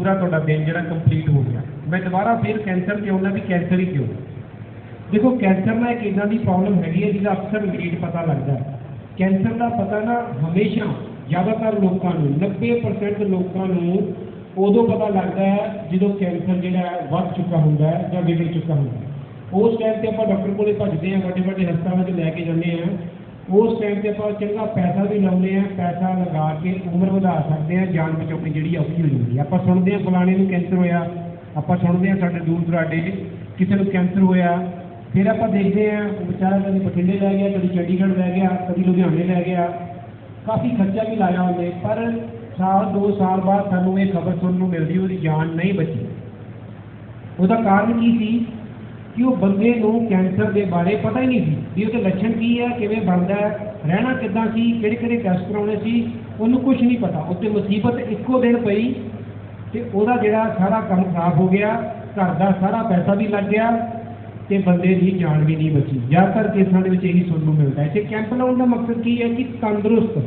ਪੂਰਾ ਤੁਹਾਡਾ ਦਿਨ ਜਿਹੜਾ ਕੰਪਲੀਟ ਹੋ ਗਿਆ। ਮੈਂ ਦੁਬਾਰਾ ਫਿਰ ਕੈਂਸਰ ਤੇ ਆਉਣਾ ਵੀ ਕੈਂਸਰ ਹੀ ਕਿਉਂ? ਦੇਖੋ ਕੈਂਸਰ ਨਾਲ ਇੱਕ ਇਦਾਂ ਦੀ ਪ੍ਰੋਬਲਮ ਹੈਗੀ ਹੈ ਜਿਹਦਾ ਅਕਸਰ ਲੇਟ ਪਤਾ ਲੱਗਦਾ ਕੈਂਸਰ ਦਾ ਪਤਾ ਨਾ ਹਮੇਸ਼ਾ ਜ਼ਿਆਦਾਤਰ ਲੋਕਾਂ ਨੂੰ 90% ਲੋਕਾਂ ਨੂੰ ਉਦੋਂ ਪਤਾ ਲੱਗਦਾ ਹੈ ਜਦੋਂ ਕੈਂਸਰ ਜਿਹੜਾ ਵੱਧ ਚੁੱਕਾ ਹੁੰਦਾ ਹੈ ਜਾਂ ਵਿਗੜ ਚੁੱਕਾ ਹੁੰਦਾ ਉਸ ਟਾਈਮ ਤੇ ਆਪਾਂ ਡਾਕਟਰ ਕੋਲੇ ਭੱਜਦੇ ਹਾਂ ਵੱਡੇ ਵੱਡੇ ਹਸਪਤਾਲਾਂ 'ਚ ਲੈ ਕੇ ਜਾਂਦੇ ਹਾਂ। ਉਸ ਟਾਈਮ ਤੇ ਆਪਾਂ ਚੰਗਾ ਪੈਸਾ ਵੀ ਲਾਉਂਦੇ ਹਾਂ, ਪੈਸਾ ਲਗਾ ਕੇ ਉਮਰ ਵਧਾ ਸਕਦੇ ਹਾਂ ਜਾਨ ਬਚਾਉਣੀ ਜਿਹੜੀ ਔਖੀ ਹੋ ਜਾਂਦੀ ਹੈ। ਆਪਾਂ ਸੁਣਦੇ ਹਾਂ ਫਲਾਣੇ ਨੂੰ ਕੈਂਸਰ ਹੋਇਆ, ਆਪਾਂ ਸੁਣਦੇ ਹਾਂ ਸਾਡੇ ਦੂਰ ਦੁਰਾਡੇ ਕਿਸੇ ਨੂੰ ਕੈਂਸਰ ਹੋਇਆ, ਫਿਰ ਆਪਾਂ ਦੇਖਦੇ ਹਾਂ ਉਹ ਵਿਚਾਰਾ ਕਦੀ ਬਠਿੰਡੇ ਲੈ ਗਿਆ, ਕਦੀ ਚੰਡੀਗੜ੍ਹ ਲੈ ਗਿਆ, ਕਦੀ ਲੁਧਿਆਣੇ ਲੈ ਗਿਆ। ਕਾਫੀ ਖਰਚਾ ਵੀ ਲਾਇਆ ਉਹਨੇ, ਪਰ ਸਾਲ, ਦੋ ਸਾਲ ਬਾਅਦ ਸਾਨੂੰ ਇਹ ਖਬਰ ਸੁਣਨ ਨੂੰ ਮਿਲਦੀ, ਉਹਦੀ ਜਾਨ ਨਹੀਂ ਬਚੀ। ਉਹਦਾ ਕਾਰਨ ਕੀ ਸੀ? ਕਿ ਉਹ ਬੰਦੇ ਨੂੰ ਕੈਂਸਰ ਦੇ ਬਾਰੇ ਪਤਾ ਹੀ ਨਹੀਂ ਸੀ। ਵੀ ਉਹਦੇ ਲੱਛਣ ਕੀ ਹੈ ਕਿਵੇਂ ਬਣਦਾ ਰਹਿਣਾ ਕਿੱਦਾਂ ਸੀ, ਕਿਹੜੇ ਕਿਹੜੇ ਟੈਸਟ ਕਰਾਉਣੇ ਸੀ, ਉਹਨੂੰ ਕੁਝ ਨਹੀਂ ਪਤਾ। ਉੱਤੇ ਮੁਸੀਬਤ ਇੱਕੋ ਦਿਨ ਪਈ ਤੇ ਉਹਦਾ ਜਿਹੜਾ ਸਾਰਾ ਕੰਮ ਖਰਾਬ ਹੋ ਗਿਆ, ਘਰ ਦਾ ਸਾਰਾ ਪੈਸਾ ਵੀ ਲੱਗ ਗਿਆ ਤੇ ਬੰਦੇ ਦੀ ਜਾਨ ਵੀ ਨਹੀਂ ਬਚੀ। ਜ਼ਿਆਦਾਤਰ ਕੇਸਾਂ ਦੇ ਵਿੱਚ ਇਹੀ ਸੁਣਨ ਨੂੰ ਮਿਲਦਾ ਹੈ। ਤੇ ਕੈਂਪ ਲਾਉਣ ਦਾ ਮਕਸਦ ਕੀ ਹੈ ਕਿ ਤੰਦਰੁਸਤ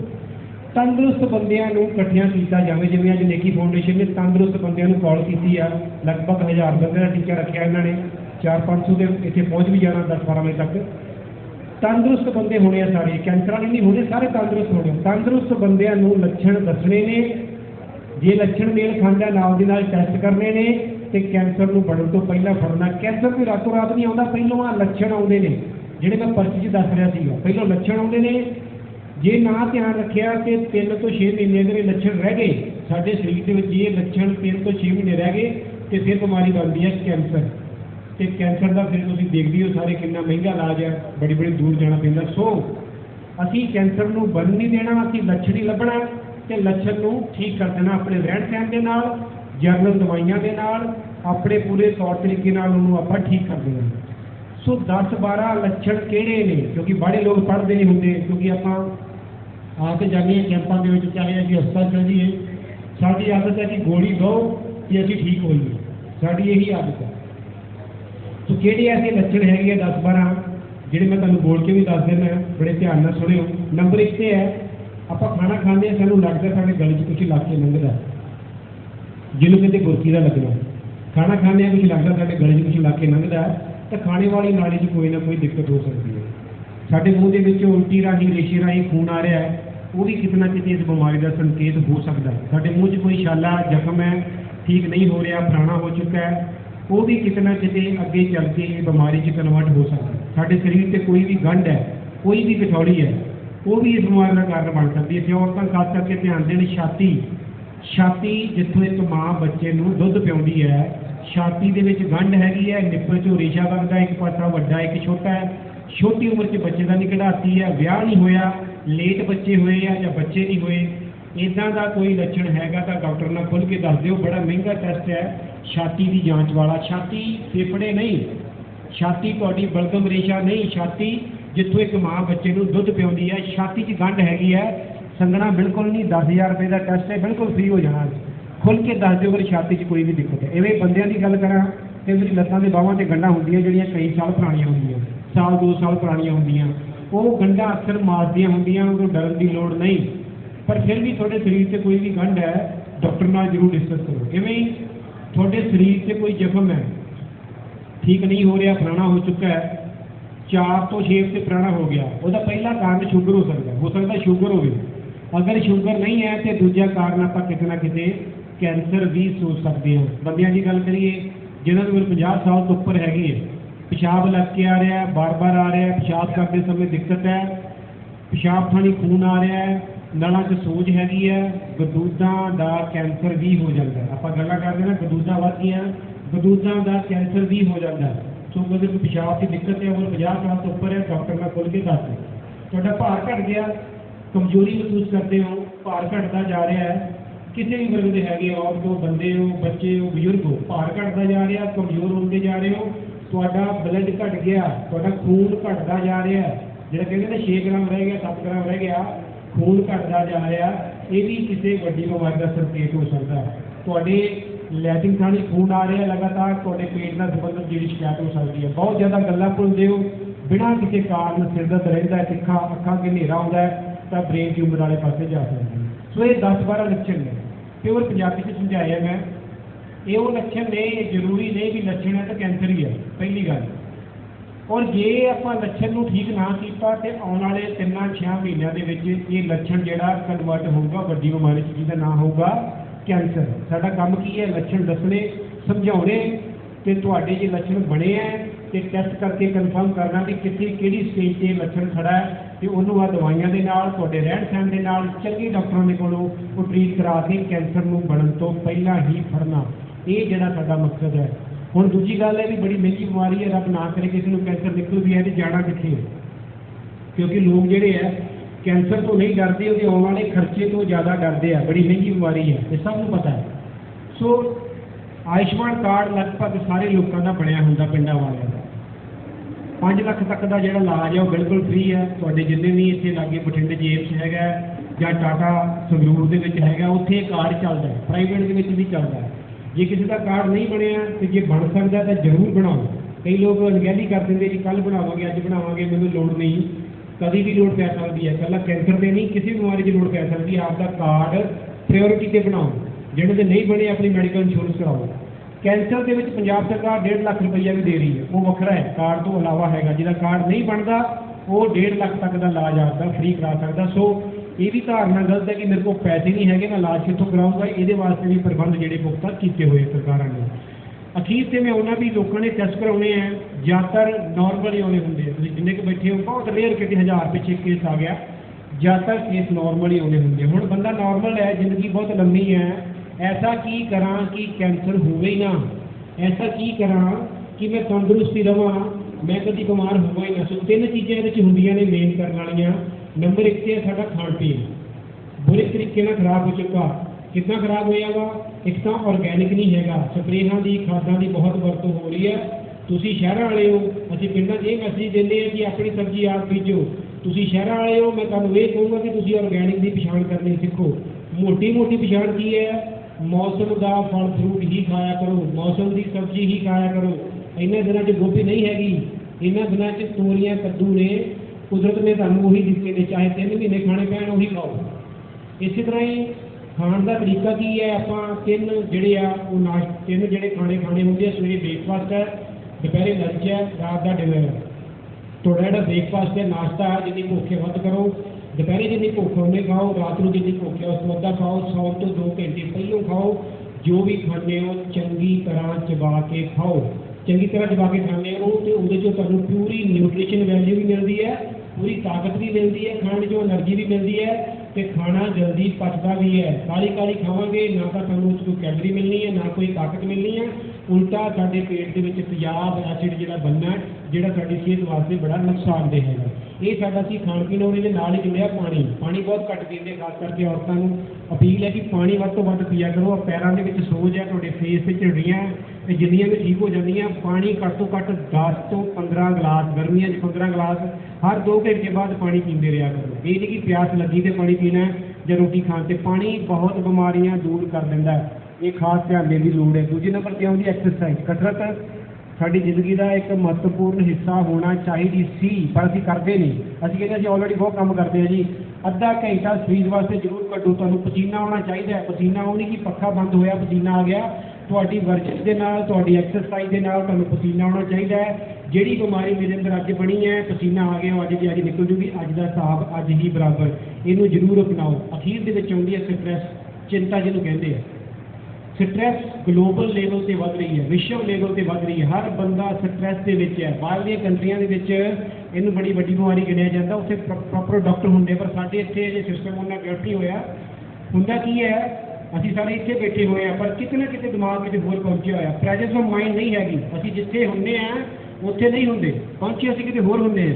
ਤੰਦਰੁਸਤ ਬੰਦਿਆਂ ਨੂੰ ਇਕੱਠਿਆਂ ਕੀਤਾ ਜਾਵੇ। ਜਿਵੇਂ ਅੱਜ ਨੇਕੀ ਫਾਊਂਡੇਸ਼ਨ ਨੇ ਤੰਦਰੁਸਤ ਬੰਦਿਆਂ ਨੂੰ ਕਾਲ ਕੀਤੀ ਆ। ਲਗਭਗ 1000 ਬੰਦੇ ਦਾ ਟੀਚਾ ਰੱਖਿਆ ਇਹਨਾਂ ਨੇ। 4-500 ਦੇ ਇੱਥੇ ਪਹੁੰਚ ਵੀ ਜਾਣਾ 10-12 ਵਜੇ ਤੱਕ। ਤੰਦਰੁਸਤ ਬੰਦੇ ਹੋਣੇ ਆ ਸਾਰੇ, ਕੈਂਸਰ ਵਾਲੇ ਨਹੀਂ ਹੋਣੇ ਸਾਰੇ ਤੰਦਰੁਸਤ ਹੋਣੇ ਤੰਦਰੁਸਤ ਬੰਦਿਆਂ ਨੂੰ ਲੱਛਣ ਦੱਸਣੇ ਨੇ। ਜੇ ਲੱਛਣ ਮੇਲ ਖਾਂਦਾ ਨਾਲ ਦੀ ਨਾਲ ਟੈਸਟ ਕਰਨੇ ਨੇ, ਤੇ ਕੈਂਸਰ ਨੂੰ ਬਣਨ ਤੋਂ ਪਹਿਲਾਂ ਫੜਨਾ। ਕੈਂਸਰ ਕੋਈ ਰਾਤੋਂ ਰਾਤ ਨਹੀਂ ਆਉਂਦਾ, ਪਹਿਲਾਂ ਆ ਲੱਛਣ ਆਉਂਦੇ ਨੇ, ਜਿਹੜੇ ਮੈਂ ਪਰਚੀ 'ਚ ਦੱਸ ਰਿਹਾ ਸੀਗਾ। ਪਹਿਲਾਂ ਲੱਛਣ ਆਉਂਦੇ ਨੇ। ਜੇ ਨਾ ਧਿਆਨ ਰੱਖਿਆ ਕਿ 3 ਤੋਂ 6 ਮਹੀਨੇ ਦੇ ਲੱਛਣ ਰਹਿ ਗਏ, ਸਾਡੇ ਸਰੀਰ ਦੇ ਵਿੱਚ ਜੇ ਇਹ ਲੱਛਣ 3 ਤੋਂ 6 ਮਹੀਨੇ ਰਹਿ ਗਏ, ਤੇ ਫਿਰ ਬਿਮਾਰੀ ਬਣਦੀ ਹੈ ਕੈਂਸਰ। ਤੇ ਕੈਂਸਰ ਦਾ ਫਿਰ ਤੁਸੀਂ ਦੇਖਦੇ ਹੋ ਸਾਰੇ ਕਿੰਨਾ ਮਹਿੰਗਾ ਇਲਾਜ ਹੈ, ਬੜੀ ਬੜੀ ਦੂਰ ਜਾਣਾ ਪੈਂਦਾ। ਸੋ ਅਸੀਂ ਕੈਂਸਰ ਨੂੰ ਬਣ ਨਹੀਂ ਦੇਣਾ, ਅਸੀਂ ਲੱਛਣ ਹੀ ਲੱਭਣਾ ਤੇ ਲੱਛਣ ਨੂੰ ਠੀਕ ਕਰ ਦੇਣਾ ਆਪਣੇ ਰਹਿਣ ਸਹਿਣ ਦੇ ਨਾਲ, ਜਰਨਲ ਦਵਾਈਆਂ ਦੇ ਨਾਲ, ਆਪਣੇ ਪੂਰੇ ਤੌਰ ਤਰੀਕੇ ਨਾਲ ਉਹਨੂੰ ਆਪਾਂ ਠੀਕ ਕਰ ਦੇਣਾ। ਸੋ 10 12 ਲੱਛਣ ਕਿਹੜੇ ਨੇ? ਕਿਉਂਕਿ ਬੜੇ ਲੋਕ ਪੜ੍ਹਦੇ ਨਹੀਂ ਹੁੰਦੇ, ਕਿਉਂਕਿ ਆਪਾਂ ਆ ਕੇ ਜਾਂਦੇ ਹਾਂ ਕੈਂਪਾਂ ਦੇ ਵਿੱਚ, ਚਾਹੇ ਅਸੀਂ ਹਸਪਤਾਲ ਚਲ ਜਾਈਏ ਸਾਡੀ ਆਦਤ ਹੈ ਕਿ ਗੋਲੀ ਦਿਓ ਤੇ ਅਸੀਂ ਠੀਕ ਹੋਈਏ। ਸਾਡੀ ਇਹੀ ਆਦਤ ਹੈ। ਸੋ ਕਿਹੜੇ ਐਸੇ ਲੱਛਣ ਹੈਗੇ ਆ 10 12 ਜਿਹੜੇ ਮੈਂ ਤੁਹਾਨੂੰ ਬੋਲ ਕੇ ਵੀ ਦੱਸ ਦਿੰਦਾ, ਬੜੇ ਧਿਆਨ ਨਾਲ ਸੁਣਿਓ। ਨੰਬਰ 1 ਤੇ ਹੈ, ਆਪਾਂ ਖਾਣਾ ਖਾਂਦੇ ਹਾਂ, ਸਾਨੂੰ ਲੱਗਦਾ ਸਾਡੇ ਗਲੇ 'ਚ ਕੁਝ ਲੱਗ ਕੇ ਲੰਘਦਾ ਜਿਹਨੂੰ ਕਹਿੰਦੇ ਗੁਰਕੀ ਦਾ ਲੱਗਣਾ। ਖਾਣਾ ਖਾਂਦੇ ਆ ਕੁਝ ਲੱਗਦਾ ਸਾਡੇ ਗਲੇ 'ਚ ਕੁਝ ਲੱਗ ਕੇ ਲੰਘਦਾ ਤਾਂ ਖਾਣੇ ਵਾਲੀ ਨਾਲੀ 'ਚ ਕੋਈ ਨਾ ਕੋਈ ਦਿੱਕਤ ਹੋ ਸਕਦੀ ਹੈ। ਸਾਡੇ ਮੂੰਹ ਦੇ ਵਿੱਚ ਉਲਟੀ ਰਾਹੀਂ, ਰੇਸ਼ੇ ਰਾਹੀਂ ਖੂਨ ਆ ਰਿਹਾ ਹੈ, ਉਹ ਵੀ ਕਿਤੇ ਨਾ ਕਿਤੇ ਇਸ ਬਿਮਾਰੀ ਦਾ ਸੰਕੇਤ ਹੋ ਸਕਦਾ ਹੈ। ਸਾਡੇ ਮੂੰਹ 'ਚ ਕੋਈ ਛਾਲਾ, ਜ਼ਖਮ ਹੈ, ਠੀਕ ਨਹੀਂ ਹੋ ਰਿਹਾ, ਪੁਰਾਣਾ ਹੋ ਚੁੱਕਾ ਹੈ ਉਹ ਵੀ ਕਿਤੇ ਨਾ ਕਿਤੇ ਅੱਗੇ ਚੱਲ ਕੇ ਇਹ ਬਿਮਾਰੀ 'ਚ ਕਨਵਰਟ ਹੋ ਸਕਦਾ। ਸਾਡੇ ਸਰੀਰ ਤੇ ਕੋਈ ਵੀ ਗੰਢ ਹੈ, ਕੋਈ ਵੀ ਕਠੌੜੀ ਹੈ, ਉਹ ਵੀ ਇਸ ਬਿਮਾਰੀ ਦਾ ਕਾਰਨ ਬਣ ਸਕਦੀ ਹੈ। ਜੇ ਔਰਤਾਂ ਖਾਸ ਕਰਕੇ ਧਿਆਨ ਦੇਣ, ਛਾਤੀ ਛਾਤੀ ਜਿੱਥੋਂ ਇੱਕ ਮਾਂ ਬੱਚੇ ਨੂੰ ਦੁੱਧ ਪਿਆਉਂਦੀ ਹੈ, ਛਾਤੀ ਦੇ ਵਿੱਚ ਗੰਢ ਹੈਗੀ ਹੈ, ਨਿੱਪਲ ਚੋਂ ਰੇਸ਼ਾ ਵਗਦਾ ਇੱਕ ਪਾਸਾ ਵੱਡਾ, ਇੱਕ ਛੋਟਾ ਹੈ। ਛੋਟੀ ਉਮਰ 'ਚ ਬੱਚੇ ਦਾ ਨਹੀਂ ਕਢਾਤੀ ਹੈ, ਵਿਆਹ ਨਹੀਂ ਹੋਇਆ ਲੇਟ ਬੱਚੇ ਹੋਏ ਆ ਜਾਂ ਬੱਚੇ ਨਹੀਂ ਹੋਏ ਇਦਾਂ ਦਾ ਕੋਈ ਲੱਛਣ ਹੈਗਾ ਤਾਂ ਡਾਕਟਰ ਨਾਲ ਖੁੱਲ੍ਹ ਕੇ ਦੱਸ ਦਿਓ। ਬੜਾ ਮਹਿੰਗਾ ਟੈਸਟ ਹੈ। ਛਾਤੀ ਦੀ ਜਾਂਚ ਵਾਲਾ। ਛਾਤੀ ਫੇਫੜੇ ਨਹੀਂ। ਛਾਤੀ ਤੁਹਾਡੀ ਬਲਗਮ ਰੇਸ਼ਾ ਨਹੀਂ। ਛਾਤੀ ਜਿੱਥੋਂ ਇੱਕ ਮਾਂ ਬੱਚੇ ਨੂੰ ਦੁੱਧ ਪਿਆਉਂਦੀ ਹੈ, ਛਾਤੀ 'ਚ ਗੰਢ ਹੈਗੀ ਹੈ। ਸੰਗਣਾ ਬਿਲਕੁਲ ਨਹੀਂ। 10000 ਰੁਪਏ ਦਾ ਟੈਸਟ ਹੈ। ਬਿਲਕੁਲ ਫ੍ਰੀ ਹੋ ਜਾਣਾ। ਖੁੱਲ ਕੇ ਦੱਸ ਦਿਓ ਅਗਰ ਛਾਤੀ 'ਚ ਕੋਈ ਵੀ ਦਿੱਕਤ ਹੈ। ਐਵੇਂ ਬੰਦਿਆਂ ਦੀ ਗੱਲ ਕਰਾਂ ਤੇ ਮੇਰੀ ਲੱਤਾਂ ਦੇ ਬਾਹਾਂ ਤੇ ਗੰਢਾਂ ਹੁੰਦੀਆਂ ਜਿਹੜੀਆਂ ਕਈ ਸਾਲ ਪੁਰਾਣੀਆਂ ਹੁੰਦੀਆਂ। ਸਾਲ ਦੋ ਸਾਲ ਪੁਰਾਣੀਆਂ ਹੁੰਦੀਆਂ। ਉਹ ਗੰਢਾਂ ਅਕਸਰ ਮਾਰਦੀਆਂ ਹੁੰਦੀਆਂ। ਉਹਨੂੰ ਡਰਨ ਦੀ ਲੋੜ ਨਹੀਂ। ਪਰ ਫਿਰ ਵੀ ਤੁਹਾਡੇ ਸਰੀਰ ਤੇ ਕੋਈ ਵੀ ਗੰਢ ਹੈ ਡਾਕਟਰ ਨਾਲ ਜ਼ਰੂਰ ਡਿਸਕਸ ਕਰੋ ਐਵੇਂ ਹੀ ਤੁਹਾਡੇ ਸਰੀਰ ਤੇ ਕੋਈ ਜ਼ਖਮ ਹੈ ਠੀਕ ਨਹੀਂ ਹੋ ਰਿਹਾ ਪੁਰਾਣਾ ਹੋ ਚੁੱਕਾ ਹੈ 4 ਤੋਂ 6 ਤੇ ਪੁਰਾਣਾ ਹੋ ਗਿਆ ਉਹਦਾ ਪਹਿਲਾ ਕਾਰਨ ਸ਼ੂਗਰ ਹੋ ਸਕਦਾ ਹੈ। ਹੋ ਸਕਦਾ ਸ਼ੂਗਰ ਹੋਵੇ ਅਗਰ ਸ਼ੂਗਰ ਨਹੀਂ ਹੈ ਤੇ ਦੂਜਾ ਕਾਰਨ ਆਪਾਂ ਕਿਤੇ ਨਾ ਕਿਤੇ ਕੈਂਸਰ ਵੀ ਸੋਚ ਸਕਦੇ ਹਾਂ ਬੰਦਿਆਂ ਦੀ ਗੱਲ ਕਰੀਏ ਜਿਨ੍ਹਾਂ ਦੀ ਉਮਰ 50 ਸਾਲ ਤੋਂ ਉੱਪਰ ਹੈਗੀ ਹੈ ਪਿਸ਼ਾਬ ਲੱਗ ਕੇ ਆ ਰਿਹਾ ਹੈ ਬਾਰ-ਬਾਰ ਆ ਰਿਹਾ ਹੈ ਪਿਸ਼ਾਬ ਕਰਦੇ ਸਮੇਂ ਦਿੱਕਤ ਹੈ ਪਿਸ਼ਾਬ ਥਾਣੀ ਖੂਨ ਆ ਰਿਹਾ ਹੈ ਨਲਾਂ 'ਚ ਸੋਜ ਹੈਗੀ ਹੈ ਗਦੂਦਾਂ ਦਾ ਕੈਂਸਰ ਵੀ ਹੋ ਜਾਂਦਾ। ਆਪਾਂ ਗੱਲਾਂ ਕਰਦੇ ਨਾ, ਗਦੂਦਾਂ ਵੱਧ ਗਈਆਂ, ਗਦੂਦਾਂ ਦਾ ਕੈਂਸਰ ਵੀ ਹੋ ਜਾਂਦਾ। ਸੋ ਅਗਰ ਕੋਈ ਪਿਸ਼ਾਬ ਦੀ ਦਿੱਕਤ ਹੈ ਉਹ 50 ਸਾਲ ਤੋਂ ਉੱਪਰ ਹੈ, ਡਾਕਟਰ ਨਾਲ ਖੁੱਲ੍ਹ ਕੇ ਦੱਸ ਦਿਓ ਤੁਹਾਡਾ ਭਾਰ ਘਟ ਗਿਆ, ਕਮਜ਼ੋਰੀ ਮਹਿਸੂਸ ਕਰਦੇ ਹੋ, ਭਾਰ ਘਟਦਾ ਜਾ ਰਿਹਾ ਹੈ। ਕਿਸੇ ਵੀ ਵਰਗ ਦੇ ਹੈਗੇ ਔਰਤ ਹੋ, ਬੰਦੇ ਹੋ, ਬੱਚੇ ਹੋ, ਬਜ਼ੁਰਗ ਹੋ, ਭਾਰ ਘਟਦਾ ਜਾ ਰਿਹਾ, ਕਮਜ਼ੋਰ ਹੁੰਦੇ ਜਾ ਰਹੇ ਹੋ। ਤੁਹਾਡਾ ਬਲੱਡ ਘਟ ਗਿਆ, ਤੁਹਾਡਾ ਖੂਨ ਘਟਦਾ ਜਾ ਰਿਹਾ ਜਿਹੜਾ ਕਹਿੰਦੇ ਨੇ 6 ਗ੍ਰਾਮ ਰਹਿ ਗਿਆ 7 ਗ੍ਰਾਮ ਰਹਿ ਗਿਆ ਖੂਨ ਘਟਦਾ ਜਾ ਰਿਹਾ, ਇਹ ਵੀ ਕਿਸੇ ਵੱਡੀ ਬਿਮਾਰੀ ਦਾ ਸੰਕੇਤ ਹੋ ਸਕਦਾ ਹੈ। ਤੁਹਾਡੇ ਲੈਟਿੰਗ ਥਾਣੀ ਖੂਨ ਆ ਰਿਹਾ ਲਗਾਤਾਰ, ਤੁਹਾਡੇ ਪੇਟ ਨਾਲ ਸੰਬੰਧਿਤ ਜਿਹੜੀ ਸ਼ਿਕਾਇਤ ਹੋ ਸਕਦੀ ਹੈ। ਬਹੁਤ ਜ਼ਿਆਦਾ ਗੱਲਾਂ ਭੁੱਲਦੇ ਹੋ, ਬਿਨਾਂ ਕਿਸੇ ਕਾਰਨ ਸਿਰ ਦਰਦ ਰਹਿੰਦਾ ਹੈ, ਤਿੱਖਾ ਅੱਖਾਂ 'ਤੇ ਹਨੇਰਾ ਆਉਂਦਾ ਤਾਂ ਬ੍ਰੇਨ ਟਿਊਮਰ ਵਾਲੇ ਪਾਸੇ ਜਾ ਸਕਦੀ ਹੈ। ਸੋ ਇਹ 10 12 ਲੱਛਣ ਨੇ। ਪਿਓਰ ਪੰਜਾਬੀ 'ਚ ਸਮਝਾਇਆ ਮੈਂ। ਇਹ ਉਹ ਲੱਛਣ ਨੇ ਜ਼ਰੂਰੀ ਨਹੀਂ ਵੀ ਲੱਛਣ ਹੈ ਤਾਂ ਕੈਂਸਰ ਹੀ ਹੈ, ਪਹਿਲੀ ਗੱਲ। ਔਰ ਜੇ ਆਪਾਂ ਲੱਛਣ ਨੂੰ ਠੀਕ ਨਾ ਕੀਤਾ ਤੇ ਆਉਣ ਵਾਲੇ 3-6 ਮਹੀਨਿਆਂ ਦੇ ਵਿੱਚ ਇਹ ਲੱਛਣ ਜਿਹੜਾ ਕਨਵਰਟ ਹੋਊਗਾ, ਵੱਡੀ ਬਿਮਾਰੀ 'ਚ ਜਿਹਦਾ ਨਾਮ ਹੋਊਗਾ ਕੈਂਸਰ। ਸਾਡਾ ਕੰਮ ਕੀ ਹੈ? ਲੱਛਣ ਦੱਸਣੇ, ਸਮਝਾਉਣੇ ਤੇ ਤੁਹਾਡੇ ਜੇ ਲੱਛਣ ਬਣੇ ਆ ਤੇ ਟੈਸਟ ਕਰਕੇ ਕਨਫਰਮ ਕਰਨਾ ਵੀ ਕਿੱਥੇ, ਕਿਹੜੀ ਸਟੇਜ ਤੇ ਲੱਛਣ ਖੜਾ ਹੈ ਤੇ ਉਹਨੂੰ ਆ ਦਵਾਈਆਂ ਦੇ ਨਾਲ, ਤੁਹਾਡੇ ਰਹਿਣ ਸਹਿਣ ਦੇ ਨਾਲ, ਚੰਗੇ ਡਾਕਟਰਾਂ ਦੇ ਕੋਲੋਂ ਉਹ ਟ੍ਰੀਟ ਕਰਾ ਕੇ ਕੈਂਸਰ ਨੂੰ ਬਣਨ ਤੋਂ ਪਹਿਲਾਂ ਹੀ ਫੜਨਾ। ਇਹ ਜਿਹੜਾ ਸਾਡਾ ਮਕਸਦ ਹੈ। ਹੁਣ ਦੂਜੀ ਗੱਲ ਹੈ ਵੀ ਬੜੀ ਮਹਿੰਗੀ ਬਿਮਾਰੀ ਹੈ, ਰੱਬ ਨਾ ਕਰੇ ਕਿਸੇ ਨੂੰ ਕੈਂਸਰ ਨਿਕਲ ਵੀ ਹੈ ਤੇ ਜਾਣਾ ਕਿੱਥੇ ਹੈ। ਕਿਉਂਕਿ ਲੋਕ ਜਿਹੜੇ ਹੈ, ਕੈਂਸਰ ਤੋਂ ਨਹੀਂ ਡਰਦੇ, ਉਹਦੇ ਆਉਣ ਵਾਲੇ ਖਰਚੇ ਤੋਂ ਜ਼ਿਆਦਾ ਡਰਦੇ ਆ। ਬੜੀ ਮਹਿੰਗੀ ਬਿਮਾਰੀ ਹੈ, ਇਹ ਸਭ ਨੂੰ ਪਤਾ ਹੈ। ਸੋ ਆਯੁਸ਼ਮਾਨ ਕਾਰਡ ਲਗਭਗ ਸਾਰੇ ਲੋਕਾਂ ਦਾ ਬਣਿਆ ਹੁੰਦਾ ਪਿੰਡਾਂ ਵਾਲਿਆਂ ਦਾ। 5 ਲੱਖ ਤੱਕ ਦਾ ਜਿਹੜਾ ਇਲਾਜ ਹੈ, ਉਹ ਬਿਲਕੁਲ ਫ੍ਰੀ ਹੈ। ਤੁਹਾਡੇ ਜਿੰਨੇ ਵੀ ਇੱਥੇ ਲਾਗੇ ਬਠਿੰਡੇ ਜੇਲ੍ਹ ਹੈਗਾ ਜਾਂ ਟਾਟਾ ਸੰਗਰੂਰ ਦੇ ਵਿੱਚ ਹੈਗਾ, ਉੱਥੇ ਇਹ ਕਾਰਡ ਚੱਲਦਾ ਪ੍ਰਾਈਵੇਟ ਦੇ ਵਿੱਚ ਵੀ ਚੱਲਦਾ ਜੇ ਕਿਸੇ ਦਾ ਕਾਰਡ ਨਹੀਂ ਬਣਿਆ ਤੇ ਜੇ ਬਣ ਸਕਦਾ ਤਾਂ ਜ਼ਰੂਰ ਬਣਾਓ। ਕਈ ਲੋਕ ਅਣਗਹਿਲੀ ਕਰ ਦਿੰਦੇ ਜੀ ਕੱਲ ਬਣਾਵਾਂਗੇ, ਅੱਜ ਬਣਾਵਾਂਗੇ, ਮੈਨੂੰ ਲੋੜ ਨਹੀਂ। ਕਦੀ ਵੀ ਲੋੜ ਪੈ ਸਕਦੀ ਹੈ। ਕੱਲਾ ਕੈਂਸਰ ਦੇ ਨਹੀਂ, ਕਿਸੇ ਬਿਮਾਰੀ ਦੀ ਲੋੜ ਪੈ ਸਕਦੀ ਹੈ। ਆਪਦਾ ਕਾਰਡ ਪ੍ਰਾਇੋਰਟੀ ਤੇ ਬਣਾਓ। ਜਿਹੜੇ ਦੇ ਨਹੀਂ ਬਣੇ, ਆਪਣੀ ਮੈਡੀਕਲ ਇੰਸ਼ੋਰੈਂਸ ਕਰਾਓ। ਕੈਂਸਰ ਦੇ ਵਿੱਚ ਪੰਜਾਬ ਸਰਕਾਰ 1.5 ਲੱਖ ਰੁਪਈਆ ਵੀ ਦੇ ਰਹੀ ਹੈ। ਉਹ ਵੱਖਰਾ ਹੈ। ਕਾਰਡ ਤੋਂ ਇਲਾਵਾ ਹੈਗਾ। ਜਿਹਦਾ ਕਾਰਡ ਨਹੀਂ ਬਣਦਾ, ਉਹ 1.5 ਲੱਖ ਤੱਕ ਦਾ ਇਲਾਜ ਆਪਦਾ ਫ੍ਰੀ ਕਰਾ ਸਕਦਾ। ਸੋ ਇਹ ਵੀ ਧਾਰਨਾ ਗਲਤ ਹੈ ਕਿ ਮੇਰੇ ਕੋਲ ਪੈਸੇ ਨਹੀਂ ਹੈਗੇ, ਮੈਂ ਇਲਾਜ ਕਿੱਥੋਂ ਕਰਾਊਂਗਾ? ਇਹਦੇ ਵਾਸਤੇ ਵੀ ਪ੍ਰਬੰਧ ਜਿਹੜੇ ਪੁਖਤਾ ਕੀਤੇ ਹੋਏ ਸਰਕਾਰਾਂ ਨੇ। ਅਖੀਰ ਤੇ ਮੈਂ ਉਹਨਾਂ ਵੀ ਲੋਕਾਂ ਨੇ ਟੈਸਟ ਕਰਾਉਣੇ ਆ, ਜ਼ਿਆਦਾਤਰ ਨਾਰਮਲ ਹੀ ਆਉਣੇ ਹੁੰਦੇ ਆ। ਤੁਸੀਂ ਜਿੰਨੇ ਕੁ ਬੈਠੇ ਹੋ, ਬਹੁਤ ਰੇਅਰ ਕਿਤੇ ਹਜ਼ਾਰ ਪਿੱਛੇ ਕੇਸ ਆ ਗਿਆ। ਜ਼ਿਆਦਾਤਰ ਕੇਸ ਨਾਰਮਲ ਹੀ ਆਉਣੇ ਹੁੰਦੇ ਹੁਣ ਬੰਦਾ ਨਾਰਮਲ ਹੈ, ਜ਼ਿੰਦਗੀ ਬਹੁਤ ਲੰਮੀ ਹੈ। ਐਸਾ ਕੀ ਕਰਾਂ ਕਿ ਕੈਂਸਰ ਹੋਵੇ ਹੀ ਨਾ? ਐਸਾ ਕੀ ਕਰਾਂ ਕਿ ਮੈਂ ਤੰਦਰੁਸਤੀ ਰਵਾਂ? ਮੈਂ ਕਦੀ ਬਿਮਾਰ ਹੋਵਾਂ ਹੀ ਨਾ। ਸੋ ਤਿੰਨ ਚੀਜ਼ਾਂ ਇਹਦੇ ਵਿੱਚ ਹੁੰਦੀਆਂ ਨੇ ਮੇਨ ਕਰਨ ਵਾਲੀਆਂ। ਨੰਬਰ 1 ਤੇ ਹੈ ਸਾਡਾ ਖਾਣ ਪੀਣ। ਬੁਰੇ ਤਰੀਕੇ ਨਾਲ ਖਰਾਬ ਹੋ ਚੁੱਕਾ। ਕਿੰਨਾ ਖਰਾਬ ਹੋਇਆ ਵਾ? ਇੱਕ ਤਾਂ ਆਰਗੈਨਿਕ ਨਹੀਂ ਹੈਗਾ। ਸਪਰੇਹਾਂ ਦੀ, ਖਾਦਾਂ ਦੀ ਬਹੁਤ ਵਰਤੋਂ ਹੋ ਰਹੀ ਹੈ। ਤੁਸੀਂ ਸ਼ਹਿਰਾਂ ਵਾਲੇ ਹੋ। ਅਸੀਂ ਪਿੰਡਾਂ 'ਚ ਇਹ ਮੈਸੇਜ ਦਿੰਦੇ ਆ ਕਿ ਆਪਣੀ ਸਬਜ਼ੀ ਆਪ ਬੀਜੋ। ਤੁਸੀਂ ਸ਼ਹਿਰਾਂ ਵਾਲੇ ਹੋ। ਮੈਂ ਤੁਹਾਨੂੰ ਇਹ ਕਹੂੰਗਾ ਕਿ ਤੁਸੀਂ ਆਰਗੈਨਿਕ ਦੀ ਪਛਾਣ ਕਰਨੀ ਸਿੱਖੋ। ਮੋਟੀ ਮੋਟੀ ਪਛਾਣ ਕੀ ਹੈ? ਮੌਸਮ ਦਾ ਫਲ ਫਰੂਟ ਹੀ ਖਾਇਆ ਕਰੋ। ਮੌਸਮ ਦੀ ਸਬਜ਼ੀ ਹੀ ਖਾਇਆ ਕਰੋ। ਇਹਨਾਂ ਦਿਨਾਂ 'ਚ ਗੋਭੀ ਨਹੀਂ ਹੈਗੀ। ਇਹਨਾਂ ਦਿਨਾਂ 'ਚ ਤੋਰੀਆਂ, ਕੱਦੂ ਨੇ ਕੁਦਰਤ ਨੇ ਤੁਹਾਨੂੰ ਉਹੀ ਦਿੱਤੇ ਨੇ, ਚਾਹੇ ਤਿੰਨ ਮਹੀਨੇ ਖਾਣੇ ਪੈਣ, ਉਹੀ ਖਾਓ। ਇਸੇ ਤਰ੍ਹਾਂ ਹੀ ਖਾਣ ਦਾ ਤਰੀਕਾ ਕੀ ਹੈ? ਆਪਾਂ ਤਿੰਨ ਜਿਹੜੇ ਆ, ਉਹ ਨਾਸ਼, ਤਿੰਨ ਜਿਹੜੇ ਖਾਣੇ ਖਾਣੇ ਹੁੰਦੇ ਆ, ਸਵੇਰੇ ਬ੍ਰੇਕਫਾਸਟ ਹੈ, ਦੁਪਹਿਰੇ ਲੰਚ ਹੈ, ਰਾਤ ਦਾ ਡਿਨਰ ਹੈ। ਤੁਹਾਡਾ ਜਿਹੜਾ ਬ੍ਰੇਕਫਾਸਟ ਹੈ, ਨਾਸ਼ਤਾ ਹੈ, ਜਿੰਨੀ ਭੁੱਖੇ ਹੈ ਵੱਧ ਕਰੋ। ਦੁਪਹਿਰੇ ਜਿੰਨੀ ਭੁੱਖ ਉਹਨੇ ਖਾਓ, ਰਾਤ ਨੂੰ ਜਿੰਨੀ ਭੁੱਖ ਹੈ, ਉਸ ਤੋਂ ਅੱਧਾ ਖਾਓ, ਸੌਣ ਤੋਂ 2 ਘੰਟੇ ਪਹਿਲਾਂ ਖਾਓ। ਜੋ ਵੀ ਖਾਂਦੇ ਹੋ, ਚੰਗੀ ਤਰ੍ਹਾਂ ਚਬਾ ਕੇ ਖਾਓ। ਚੰਗੀ ਤਰ੍ਹਾਂ ਚਬਾ ਕੇ ਖਾਂਦੇ ਹੋ, ਤੇ ਉਹਦੇ ਚੋਂ ਤੁਹਾਨੂੰ ਪੂਰੀ ਨਿਊਟ੍ਰੀਸ਼ਨ ਵੈਲਿਊ ਵੀ ਮਿਲਦੀ ਹੈ। ਪੂਰੀ ਤਾਕਤ ਵੀ ਮਿਲਦੀ ਹੈ, ਖਾਣ ਜੋ એનર્ਜੀ ਵੀ ਮਿਲਦੀ ਹੈ ਤੇ ਖਾਣਾ ਜਲਦੀ ਪਚਦਾ ਵੀ ਹੈ। ਕਾਲੀ ਕਾਲੀ ਖਾਵਾਂਗੇ, ਨਾ ਤਾਂ ਸਾਨੂੰ ਉਸ ਤੋਂ ਕੈਲਰੀ ਮਿਲਣੀ ਹੈ, ਨਾ ਕੋਈ ਤਾਕਤ ਮਿਲਣੀ ਹੈ। ਉਲਟਾ ਸਾਡੇ ਪੇਟ ਦੇ ਵਿੱਚ ਪਿਆਬ ਐਸਿਡ ਜਿਹੜਾ ਬੰਨਾ ਜਿਹੜਾ ਸਾਡੀ ਸਿਹਤ ਵਾਸਤੇ ਬੜਾ ਨੁਕਸਾਨਦੇਹ ਹੈਗਾ। ਇਹ ਸਾਡਾ ਸੀ ਖਾਣ ਪੀਣ ਉਹਦੇ ਨਾਲ ਹੀ ਜੁੜਿਆ ਪਾਣੀ। ਪਾਣੀ ਬਹੁਤ ਘੱਟ ਪੀਂਦੇ ਖਾਸ ਕਰਕੇ ਔਰਤਾਂ ਨੂੰ ਅਪੀਲ ਹੈ ਕਿ ਪਾਣੀ ਵੱਧ ਤੋਂ ਵੱਧ ਪੀਆ ਕਰੋ। ਪੈਰਾਂ ਦੇ ਵਿੱਚ ਸੋਜ ਹੈ ਤੁਹਾਡੇ ਫੇਸ ਤੇ ਝੜੀਆਂ ਹੈ, ਤੇ ਜਿੰਨੀਆਂ ਵੀ ਠੀਕ ਹੋ ਜਾਂਦੀਆਂ ਪਾਣੀ ਘੱਟ ਤੋਂ ਘੱਟ 10 ਤੋਂ 15 ਗਲਾਸ ਗਰਮੀਆਂ 'ਚ 15 ਗਲਾਸ ਹਰ 2 ਘੰਟੇ ਬਾਅਦ ਪਾਣੀ ਪੀਂਦੇ ਰਿਹਾ ਕਰੋ। ਇਹ ਨਹੀਂ ਕਿ ਪਿਆਸ ਲੱਗੀ ਤੇ ਪਾਣੀ ਪੀਣਾ ਜਾਂ ਰੋਟੀ ਖਾਣ ਤੇ। ਪਾਣੀ ਬਹੁਤ ਬਿਮਾਰੀਆਂ ਦੂਰ ਕਰ ਦਿੰਦਾ ਇਹ ਖਾਸ ਧਿਆਨ ਦੇਣ ਦੀ ਲੋੜ ਹੈ। ਦੂਜੇ ਨੰਬਰ ਤੇ ਆਉਂਦੀ ਐਕਸਰਸਾਈਜ਼ ਕਸਰਤ ਸਾਡੀ ਜ਼ਿੰਦਗੀ ਦਾ ਇੱਕ ਮਹੱਤਵਪੂਰਨ ਹਿੱਸਾ ਹੋਣਾ ਚਾਹੀਦੀ ਸੀ, ਪਰ ਅਸੀਂ ਕਰਦੇ ਨਹੀਂ। ਅਸੀਂ ਕਹਿੰਦੇ ਅਸੀਂ ਆਲਰੇਡੀ ਬਹੁਤ ਕੰਮ ਕਰਦੇ ਹਾਂ ਜੀ। ਅੱਧਾ ਘੰਟਾ ਸਰੀਰ ਵਾਸਤੇ ਜ਼ਰੂਰ ਕੱਢੋ। ਤੁਹਾਨੂੰ ਪਸੀਨਾ ਆਉਣਾ ਚਾਹੀਦਾ ਹੈ। ਪਸੀਨਾ ਉਹ ਨਹੀਂ ਕਿ ਪੱਖਾ ਬੰਦ ਹੋਇਆ, ਪਸੀਨਾ ਆ ਗਿਆ। ਤੁਹਾਡੀ ਵਰਜਿਸ਼ ਦੇ ਨਾਲ, ਤੁਹਾਡੀ ਐਕਸਰਸਾਈਜ਼ ਦੇ ਨਾਲ ਤੁਹਾਨੂੰ ਪਸੀਨਾ ਆਉਣਾ ਚਾਹੀਦਾ ਹੈ। ਜਿਹੜੀ ਬਿਮਾਰੀ ਮੇਰੇ ਅੰਦਰ ਅੱਜ ਬਣੀ ਹੈ, ਪਸੀਨਾ ਆ ਗਿਆ, ਉਹ ਅੱਜ ਦੀ ਅੱਜ ਨਿਕਲ ਜੂਗੀ। ਅੱਜ ਦਾ ਹਿਸਾਬ ਅੱਜ ਹੀ ਬਰਾਬਰ। ਇਹਨੂੰ ਜ਼ਰੂਰ ਅਪਣਾਓ। ਅਖੀਰ ਦੇ ਵਿੱਚ ਆਉਂਦੀ ਹੈ ਸਟ੍ਰੈਸ ਚਿੰਤਾ ਜਿਹਨੂੰ ਕਹਿੰਦੇ ਆ। ਸਟ੍ਰੈਸ ਗਲੋਬਲ ਲੈਵਲ ਤੇ ਵੱਧ ਰਹੀ ਹੈ, ਵਿਸ਼ਵ ਲੈਵਲ ਤੇ ਵੱਧ ਰਹੀ ਹੈ। ਹਰ ਬੰਦਾ ਸਟ੍ਰੈਸ ਦੇ ਵਿੱਚ ਹੈ। ਬਾਹਰਲੀਆਂ ਕੰਟਰੀਆਂ ਦੇ ਵਿੱਚ ਇਹਨੂੰ ਬੜੀ ਵੱਡੀ ਬਿਮਾਰੀ ਗਿਣਿਆ ਜਾਂਦਾ। ਉੱਥੇ ਪ੍ਰੋਪਰ ਡਾਕਟਰ ਹੁੰਦੇ ਪਰ ਸਾਡੇ ਇੱਥੇ ਜੇ ਸਿਸਟਮ ਉਹਨਾਂ ਡਿਵੈਲਪ ਨਹੀਂ ਹੋਇਆ। ਹੁੰਦਾ ਕੀ ਹੈ, ਅਸੀਂ ਸਾਰੇ ਇੱਥੇ ਬੈਠੇ ਹੋਏ ਆ ਪਰ ਕਿਤੇ ਨਾ ਕਿਤੇ ਦਿਮਾਗ ਵਿੱਚ ਹੋਰ ਪਹੁੰਚਿਆ ਹੋਇਆ। ਪ੍ਰੈਜੈਂਸ ਆਫ ਮਾਈਂਡ ਨਹੀਂ ਹੈਗੀ। ਅਸੀਂ ਜਿੱਥੇ ਹੁੰਦੇ ਆ ਉੱਥੇ ਨਹੀਂ ਹੁੰਦੇ। ਪਹੁੰਚੇ ਅਸੀਂ ਕਿਤੇ ਹੋਰ ਹੁੰਦੇ ਆ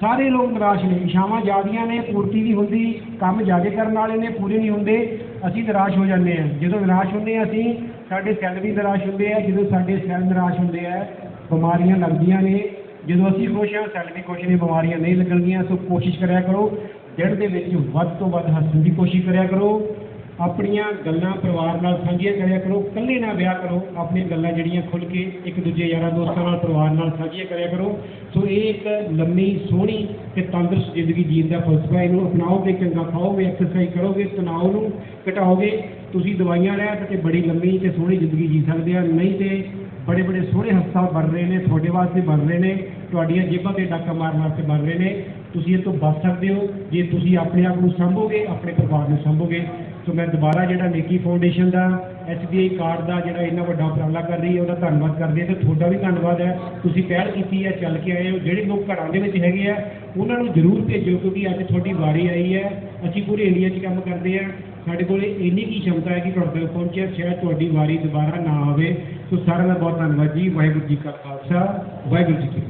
ਸਾਰੇ ਲੋਕ ਨਿਰਾਸ਼ ਨੇ। ਇਸ਼ਾਵਾਂ ਜ਼ਿਆਦੀਆਂ ਨੇ, ਪੂਰਤੀ ਨਹੀਂ ਹੁੰਦੀ, ਕੰਮ ਜ਼ਿਆਦਾ ਕਰਨ ਵਾਲੇ ਨੇ, ਪੂਰੇ ਨਹੀਂ ਹੁੰਦੇ। ਅਸੀਂ ਨਿਰਾਸ਼ ਹੋ ਜਾਂਦੇ ਹਾਂ। ਜਦੋਂ ਨਿਰਾਸ਼ ਹੁੰਦੇ ਹਾਂ ਅਸੀਂ, ਸਾਡੇ ਸੈੱਲ ਵੀ ਨਿਰਾਸ਼ ਹੁੰਦੇ ਆ, ਜਦੋਂ ਸਾਡੇ ਸੈੱਲ ਨਿਰਾਸ਼ ਹੁੰਦੇ ਆ, ਬਿਮਾਰੀਆਂ ਲੱਗਦੀਆਂ ਨੇ। ਜਦੋਂ ਅਸੀਂ ਖੁਸ਼ ਹਾਂ ਸੈੱਲ ਵੀ ਖੁਸ਼ ਨੇ, ਬਿਮਾਰੀਆਂ ਨਹੀਂ ਲੱਗਣਗੀਆਂ, ਸੋ ਕੋਸ਼ਿਸ਼ ਕਰਿਆ ਕਰੋ, ਦਿਨ ਦੇ ਵਿੱਚ ਵੱਧ ਤੋਂ ਵੱਧ ਹੱਸਣ ਦੀ ਕੋਸ਼ਿਸ਼ ਕਰਿਆ ਕਰੋ। ਆਪਣੀਆਂ ਗੱਲਾਂ ਪਰਿਵਾਰ ਨਾਲ ਸਾਂਝੀਆਂ ਕਰਿਆ ਕਰੋ, ਇਕੱਲੇ ਨਾ ਵਿਆਹ ਕਰੋ, ਆਪਣੀਆਂ ਗੱਲਾਂ ਜਿਹੜੀਆਂ ਖੁੱਲ ਕੇ ਇੱਕ ਦੂਜੇ ਯਾਰਾਂ ਦੋਸਤਾਂ ਨਾਲ, ਪਰਿਵਾਰ ਨਾਲ ਸਾਂਝੀਆਂ ਕਰਿਆ ਕਰੋ। ਸੋ ਇਹ ਇੱਕ ਲੰਮੀ, ਸੋਹਣੀ ਤੇ ਤੰਦਰੁਸਤ ਜ਼ਿੰਦਗੀ ਜੀਣ ਦਾ ਫਲਸਫਾ ਇਹਨੂੰ ਅਪਣਾਓਗੇ ਚੰਗਾ ਖਾਓਗੇ ਐਕਸਰਸਾਈਜ਼ ਕਰੋਗੇ ਤਣਾਅ ਨੂੰ ਘਟਾਓਗੇ। ਤੁਸੀਂ ਦਵਾਈਆਂ ਲੈ ਕੇ ਤੇ ਬੜੀ ਲੰਮੀ ਤੇ ਸੋਹਣੀ ਜ਼ਿੰਦਗੀ ਜੀ ਸਕਦੇ ਆ। ਨਹੀਂ ਤੇ ਬੜੇ ਬੜੇ ਸੋਹਣੇ ਹਸਪਤਾਲ ਬਣ ਰਹੇ ਨੇ, ਤੁਹਾਡੇ ਵਾਸਤੇ ਬਣ ਰਹੇ ਨੇ, ਤੁਹਾਡੀਆਂ ਜੇਬਾਂ ਤੇ ਡਾਕਾ ਮਾਰਨ ਵਾਸਤੇ ਬਣ ਰਹੇ ਨੇ। ਤੁਸੀਂ ਇਹ ਤੋਂ ਬਚ ਸਕਦੇ ਹੋ। ਜੇ ਤੁਸੀਂ ਆਪਣੇ ਆਪ ਨੂੰ ਸੰਭੋਗੇ, ਆਪਣੇ ਪਰਿਵਾਰ ਨੂੰ ਸੰਭੋਗੇ ਸੋ ਮੈਂ ਦੁਬਾਰਾ ਜਿਹੜਾ ਨੇਕੀ ਫਾਊਂਡੇਸ਼ਨ ਦਾ ਐਸਬੀਆਈ ਕਾਰਡ ਦਾ ਜਿਹੜਾ ਇੰਨਾ ਵੱਡਾ ਉਪਰਾਲਾ ਕਰ ਰਹੀ ਹੈ, ਉਹਦਾ ਧੰਨਵਾਦ ਕਰਦੇ ਹਾਂ ਤੇ ਤੁਹਾਡਾ ਵੀ ਧੰਨਵਾਦ ਹੈ। ਤੁਸੀਂ ਪਹਿਲ ਕੀਤੀ ਹੈ, ਚੱਲ ਕੇ ਆਏ ਹੋ। ਜਿਹੜੇ ਲੋਕ ਘਰਾਂ ਦੇ ਵਿੱਚ ਹੈਗੇ ਆ, ਉਹਨਾਂ ਨੂੰ ਜ਼ਰੂਰ ਭੇਜੋ ਕਿਉਂਕਿ ਅੱਜ ਤੁਹਾਡੀ ਵਾਰੀ ਆਈ ਹੈ। ਅਸੀਂ ਪੂਰੇ ਇੰਡੀਆ 'ਚ ਕੰਮ ਕਰਦੇ ਆ ਸਾਡੇ ਕੋਲ ਇੰਨੀ ਕੀ ਸ਼ਮਤਾ ਹੈ ਕਿ ਤੁਹਾਡੇ ਕੋਲ ਪਹੁੰਚਿਆ ਸ਼ਾਇਦ ਤੁਹਾਡੀ ਵਾਰੀ ਦੁਬਾਰਾ ਨਾ ਆਵੇ। ਸੋ ਸਾਰਿਆਂ ਦਾ ਬਹੁਤ ਧੰਨਵਾਦ ਜੀ। ਵਾਹਿਗੁਰੂ ਜੀ ਕਾ ਖਾਲਸਾ, ਵਾਹਿਗੁਰੂ ਜੀ ਕੀ